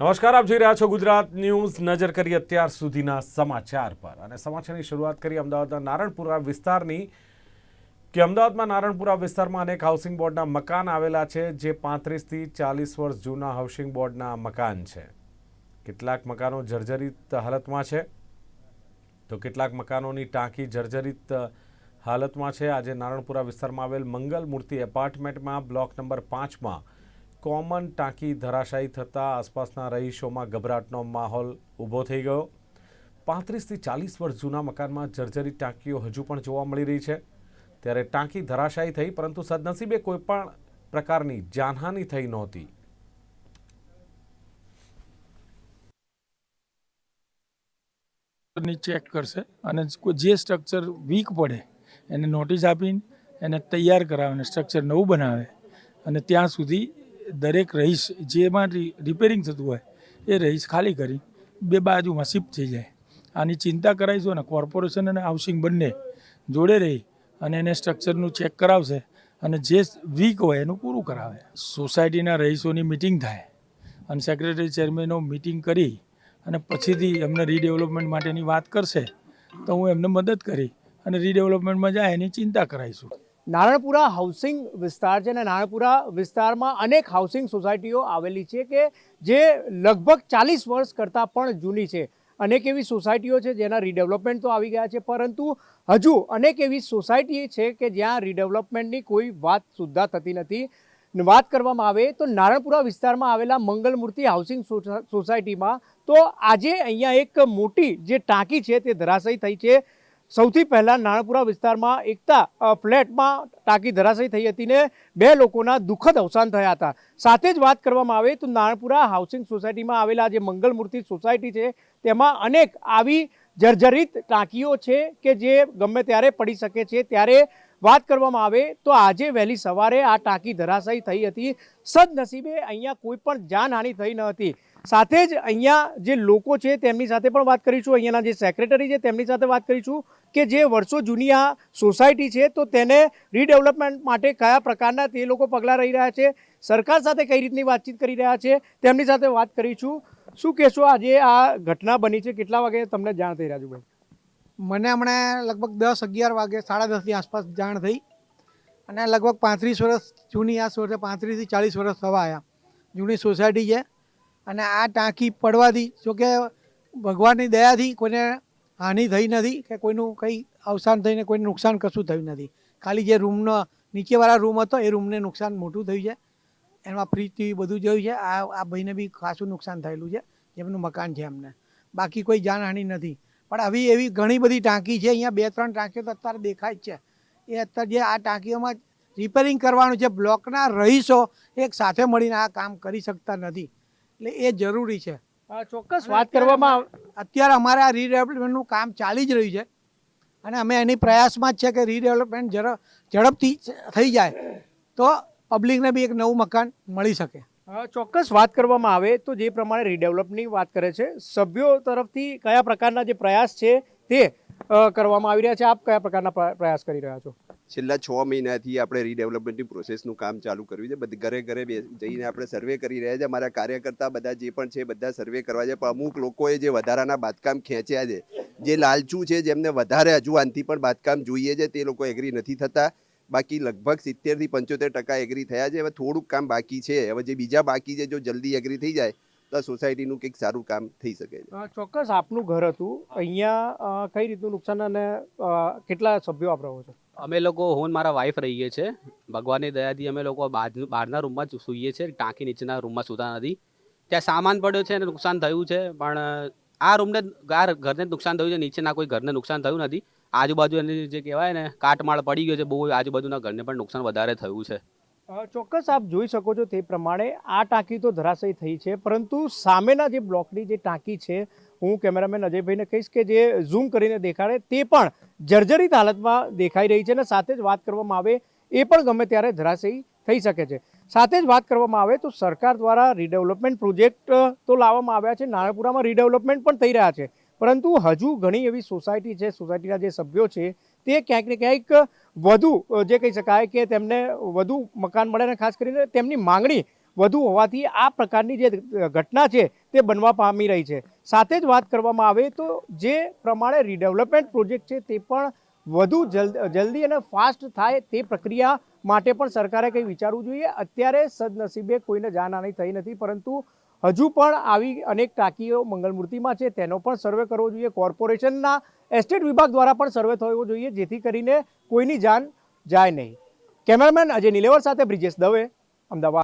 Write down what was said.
નમસ્કાર, આપ જોઈ રહ્યા છો ગુજરાત ન્યૂઝ. નજર કરી અત્યાર સુધીના સમાચાર પર. અને સમાચારની શરૂઆત કરી અમદાવાદના નારણપુરા વિસ્તારની, કે અમદાવાદમાં નારણપુરા વિસ્તારમાં અનેક હાઉસિંગ બોર્ડના મકાન આવેલા છે, જે પાંત્રીસથી ચાલીસ વર્ષ જૂના હાઉસિંગ બોર્ડના મકાન છે. કેટલાક મકાનો જર્જરિત હાલતમાં છે. તો કેટલાક મકાનોની ટાંકી જર્જરિત હાલતમાં છે. આજે નારણપુરા વિસ્તારમાં આવેલ મંગલ મૂર્તિ એપાર્ટમેન્ટમાં બ્લોક નંબર પાંચમાં કોમન ટાંકી ધરાશાયી થતાં આસપાસના રહીશોમાં ગભરાટનો માહોલ ઊભો થઈ ગયો. પાંત્રીસથી ચાલીસ વર્ષ જૂના મકાનમાં જર્જરિત ટાંકીઓ હજુ પણ જોવા મળી રહી છે. ત્યારે ટાંકી ધરાશાયી થઈ, પરંતુ સદનસીબે કોઈપણ પ્રકારની જાનહાનિ થઈ નહોતી. ચેક કરશે અને જે સ્ટ્રક્ચર વીક પડે, એને નોટિસ આપીને એને તૈયાર કરાવે અને સ્ટ્રક્ચર નવું બનાવે. અને ત્યાં સુધી દરેક રહીશ જેમાં રિપેરિંગ થતું હોય, એ રહીશ ખાલી કરી બે બાજુમાં શિફ્ટ થઈ જાય. આની ચિંતા કરાવીશું અને કોર્પોરેશન અને હાઉસિંગ બંને જોડે રહી અને એને સ્ટ્રક્ચરનું ચેક કરાવશે અને જે વીક હોય એનું પૂરું કરાવે. સોસાયટીના રહીશોની મિટિંગ થાય અને સેક્રેટરી ચેરમેનો મિટિંગ કરી અને પછીથી એમને રીડેવલપમેન્ટ માટેની વાત કરશે, તો હું એમને મદદ કરી અને રીડેવલપમેન્ટમાં જાય એની ચિંતા કરાવીશું. નારણપુરા હાઉસિંગ વિસ્તાર છે અને નારણપુરા વિસ્તારમાં અનેક હાઉસિંગ સોસાયટીઓ આવેલી છે કે જે લગભગ ચાલીસ વર્ષ કરતાં પણ જૂની છે. અનેક એવી સોસાયટીઓ છે જેના રીડેવલપમેન્ટ તો આવી ગયા છે, પરંતુ હજુ અનેક એવી સોસાયટી છે કે જ્યાં રીડેવલપમેન્ટની કોઈ વાત સુદ્ધા થતી નથી. વાત કરવામાં આવે તો નારણપુરા વિસ્તારમાં આવેલા મંગલમૂર્તિ હાઉસિંગ સોસાયટીમાં તો આજે અહીંયા એક મોટી જે ટાંકી છે તે ધરાશયી થઈ છે સૌથી પહેલાં નાણપુરા વિસ્તારમાં એકતા ફ્લેટમાં ટાંકી ધરાશયી થઈ હતી ને બે લોકોના દુઃખદ અવસાન થયા હતા. સાથે જ વાત કરવામાં આવે તો નાણપુરા હાઉસિંગ સોસાયટીમાં આવેલા જે મંગલમૂર્તિ સોસાયટી છે, તેમાં અનેક આવી જર્જરિત ટાંકીઓ છે કે જે ગમે ત્યારે પડી શકે છે. ત્યારે વાત કરવામાં આવે તો આજે વહેલી સવારે આ ટાંકી ધરાશયી થઈ હતી. સદનસીબે અહીંયા કોઈ પણ જાનહાનિ થઈ ન હતી. સાથે જ અહીંયા જે લોકો છે તેમની સાથે પણ વાત કરીશું. અહીંયાના જે સેક્રેટરી છે તેમની સાથે વાત કરીશું કે જે વર્ષો જૂની આ સોસાયટી છે, તો તેને રીડેવલપમેન્ટ માટે કયા પ્રકારના તે લોકો પગલાં રહી રહ્યા છે, સરકાર સાથે કઈ રીતની વાતચીત કરી રહ્યા છે, તેમની સાથે વાત કરીશું. શું કહેશો આજે આ ઘટના બની છે? કેટલા વાગે તમને જાણ થઈ, રાજુભાઈ? મને હમણાં લગભગ દસ અગિયાર વાગે, સાડા દસની આસપાસ જાણ થઈ. અને લગભગ પાંત્રીસ વર્ષ જૂની આ સોસાયટી પાંત્રીસથી ચાલીસ વર્ષ થવા આવ્યા જૂની સોસાયટી છે. અને આ ટાંકી પડવાથી, જોકે ભગવાનની દયાથી કોઈને હાનિ થઈ નથી કે કોઈનું કંઈ અવસાન થઈને કોઈને નુકસાન કશું થયું નથી. ખાલી જે રૂમનો નીચેવાળા રૂમ હતો, એ રૂમને નુકસાન મોટું થયું છે. એમાં ફ્રીજ ટીવી બધું જોયું છે. આ આ ભાઈને બી ખાસું નુકસાન થયેલું છે, જેમનું મકાન છે એમને. બાકી કોઈ જાનહાનિ નથી. પણ આવી, એવી ઘણી બધી ટાંકી છે, અહીંયા બે ત્રણ ટાંકીઓ તો અત્યારે દેખાય જ છે. એ અત્યારે જે આ ટાંકીઓમાં રિપેરિંગ કરવાનું છે, બ્લોકના રહીશો એક સાથે મળીને આ કામ કરી શકતા નથી. એટલે એ જરૂરી છે. ચોક્કસ વાત કરવામાં અત્યારે અમારે આ રીડેવલપમેન્ટનું કામ ચાલી જ રહ્યું છે. અને અમે એની પ્રયાસમાં જ છે કે રીડેવલપમેન્ટ જરા ઝડપથી થઈ જાય તો પબ્લિકને બી એક નવું મકાન મળી શકે. ચોક્કસ વાત કરવામાં આવે તો જે પ્રમાણે રીડેવલપની વાત કરે છે સભ્યો તરફથી કયા પ્રકારના જે પ્રયાસ છે તે કરવામાં આવી રહ્યા છે. આપ કયા પ્રકારના પ્રયાસ કરી રહ્યા છો? છેલ્લા છ મહિનાથી આપણે રીડેવલપમેન્ટની પ્રોસેસનું કામ ચાલુ કર્યું છે. બધી, ઘરે ઘરે જઈને આપણે સર્વે કરી રહ્યા છે. અમારા કાર્યકર્તા બધા જે પણ છે, બધા સર્વે કરવા છે. પણ અમુક લોકોએ જે વધારાના બાંધકામ ખેંચ્યા છે, જે લાલચુ છે, જેમને વધારે હજુ આનથી પણ બાંધકામ જોઈએ છે, તે લોકો એગ્રી નથી થતા. બાકી લગભગ સિત્તેરથી પંચોતેર ટકા એગ્રી થયા છે. હવે થોડુંક કામ બાકી છે. હવે જે બીજા બાકી છે, જો જલ્દી એગ્રી થઈ જાય સોસાયટીનું કંઈક સારું કામ થઈ શકે છે. ચોક્કસ આપનું ઘર હતું. અહીંયા કઈ રીતનું નુકસાન અને કેટલા સભ્યો આપ રહો છો? અમે લોકો હું મારા વાઈફ રહીએ છીએ. ભગવાનની દયાથી અમે લોકો બહાર- બહારના રૂમમાં જ સૂઈએ છીએ. ટાંકી નીચેના રૂમમાં સૂતા નથી. ત્યાં સામાન પડ્યો છે અને નુકસાન થયું છે પણ આ રૂમને આ ઘરને નુકસાન થયું છે. નીચેના કોઈ ઘરને નુકસાન થયું નથી. આજુબાજુ એની જે કહેવાય ને કાટમાળ પડી ગયો છે. બહુ આજુબાજુના ઘરને પણ નુકસાન વધારે થયું છે. ચોક્કસ આપ જોઈ શકો છો તે પ્રમાણે આ ટાંકી તો ધરાશયી થઈ છે, પરંતુ સામેના જે બ્લોકની જે ટાંકી છે, હું કેમેરામેન અજયભાઈને કહીશ કે જે ઝૂમ કરીને દેખાડે તે પણ જર્જરિત હાલતમાં દેખાઈ રહી છે અને સાથે જ વાત કરવામાં આવે એ પણ ગમે ત્યારે ધરાશયી થઈ શકે છે. સાથે જ વાત કરવામાં આવે તો સરકાર દ્વારા રીડેવલપમેન્ટ પ્રોજેક્ટ તો લાવવામાં આવ્યા છે નાણાપુરામાં રીડેવલપમેન્ટ પણ થઈ રહ્યા છે. પરંતુ હજુ ઘણી એવી સોસાયટી છે સોસાયટીના જે સભ્યો છે તે ક્યાંક ને ક્યાંક વધુ જે કહી શકાય કે તેમને વધુ મકાન મળે અને ખાસ કરીને તેમની માંગણી વધુ હોવાથી આ પ્રકારની જે ઘટના છે તે બનવા પામી રહી છે. સાથે જ વાત કરવામાં આવે તો જે પ્રમાણે રીડેવલપમેન્ટ પ્રોજેક્ટ છે તે પણ વધુ જલ્દ અને ફાસ્ટ થાય તે પ્રક્રિયા માટે પણ સરકારે કંઈ વિચારવું જોઈએ. અત્યારે સદનસીબે કોઈને જાનહાની થઈ નથી, પરંતુ હજુ પણ આવી અનેક ટાંકીઓ મંગલમૂર્તિમાં છે. તેનો પણ સર્વે કરવો જોઈએ. કોર્પોરેશનના એસ્ટેટ વિભાગ દ્વારા પણ સર્વે થવો જોઈએ, જેથી કરીને કોઈની જાન જાય નહીં. કેમેરામેન અજય નિલેવર સાથે બ્રિજેશ દવે, અમદાવાદ.